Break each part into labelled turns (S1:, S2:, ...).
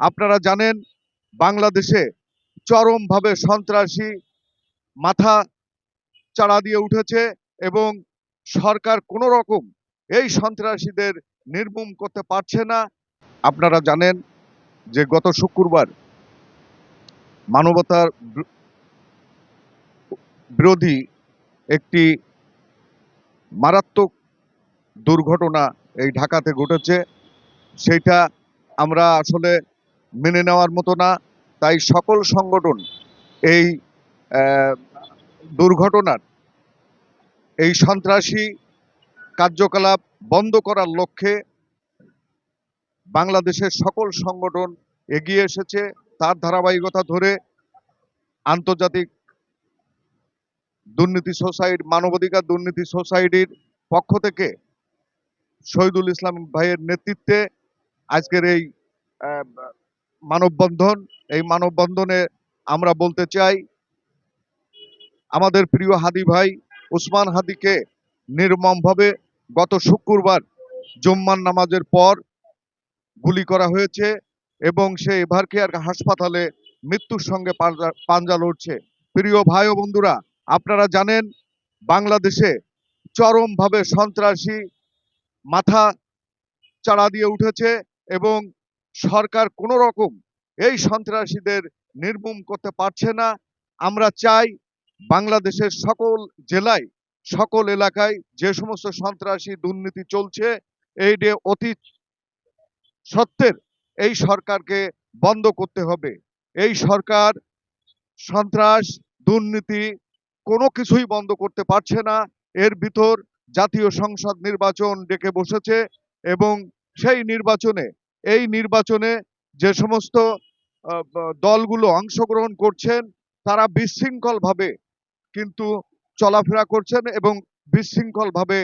S1: আপনারা জানেন, বাংলাদেশে চরমভাবে সন্ত্রাসী মাথা চাড়া দিয়ে উঠেছে এবং সরকার কোনো রকম এই সন্ত্রাসীদের নির্মূল করতে পারছে না। আপনারা জানেন যে গত শুক্রবার মানবতার বিরোধী একটি মারাত্মক দুর্ঘটনা এই ঢাকাতে ঘটেছে। সেটা আমরা আসলে মেনে নেওয়ার মতো না। তাই সকল সংগঠন এই দুর্ঘটনার, এই সন্ত্রাসী কার্যকলাপ বন্ধ করার লক্ষ্যে বাংলাদেশের সকল সংগঠন এগিয়ে এসেছে। তার ধারাবাহিকতা ধরে আন্তর্জাতিক দুর্নীতি সোসাইটি, মানবাধিকার দুর্নীতি সোসাইটির পক্ষ থেকে শহীদুল ইসলাম ভাইয়ের নেতৃত্বে আজকের এই মানববন্ধন, এই মানববন্ধনে আমরা বলতে চাই, আমাদের প্রিয় হাদি ভাই উসমান হাদিকে নির্মমভাবে গত শুক্রবার জুম্মার নামাজের পর গুলি করা হয়েছে এবং সে এভার হাসপাতালে মৃত্যুর সঙ্গে পাঞ্জা লড়ছে। প্রিয় ভাই ও বন্ধুরা, আপনারা জানেন, বাংলাদেশে চরমভাবে সন্ত্রাসী মাথা চাড়া দিয়ে উঠেছে এবং সরকার কোনো রকম এই সন্ত্রাসীদের নির্মূল করতে পারছে না। আমরা চাই বাংলাদেশের সকল জেলায়, সকল এলাকায় যে সমস্ত সন্ত্রাসী দুর্নীতি চলছে, এই যে অতীত সত্যের এই সরকারকে বন্ধ করতে হবে। এই সরকার সন্ত্রাস, দুর্নীতি কোনো কিছুই বন্ধ করতে পারছে না। এর ভিতর জাতীয় সংসদ নির্বাচন ডেকে বসেছে এবং সেই নির্বাচনে এই নির্বাচনে যে সমস্ত দলগুলো অংশগ্রহণ করছেন, তারা বিশৃঙ্খল ভাবে কিন্তু চলাফেরা করছেন এবং বিশৃঙ্খল ভাবে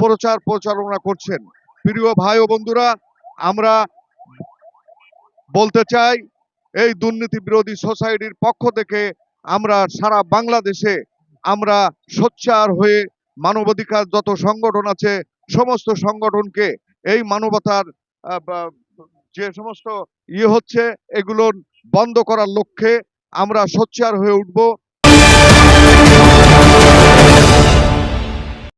S1: প্রচার প্রচারণা করছেন। প্রিয় ভাই ও বন্ধুরা, আমরা বলতে চাই, এই দুর্নীতি বিরোধী সোসাইটির পক্ষ থেকে আমরা সারা বাংলাদেশে আমরা সোচ্চার হয়ে মানবাধিকার যত সংগঠন আছে, সমস্ত সংগঠনকে এই মানবতার যে সমস্ত ইয়ে হচ্ছে এগুলো বন্ধ করার লক্ষ্যে আমরা সোচ্চার হয়ে উঠব।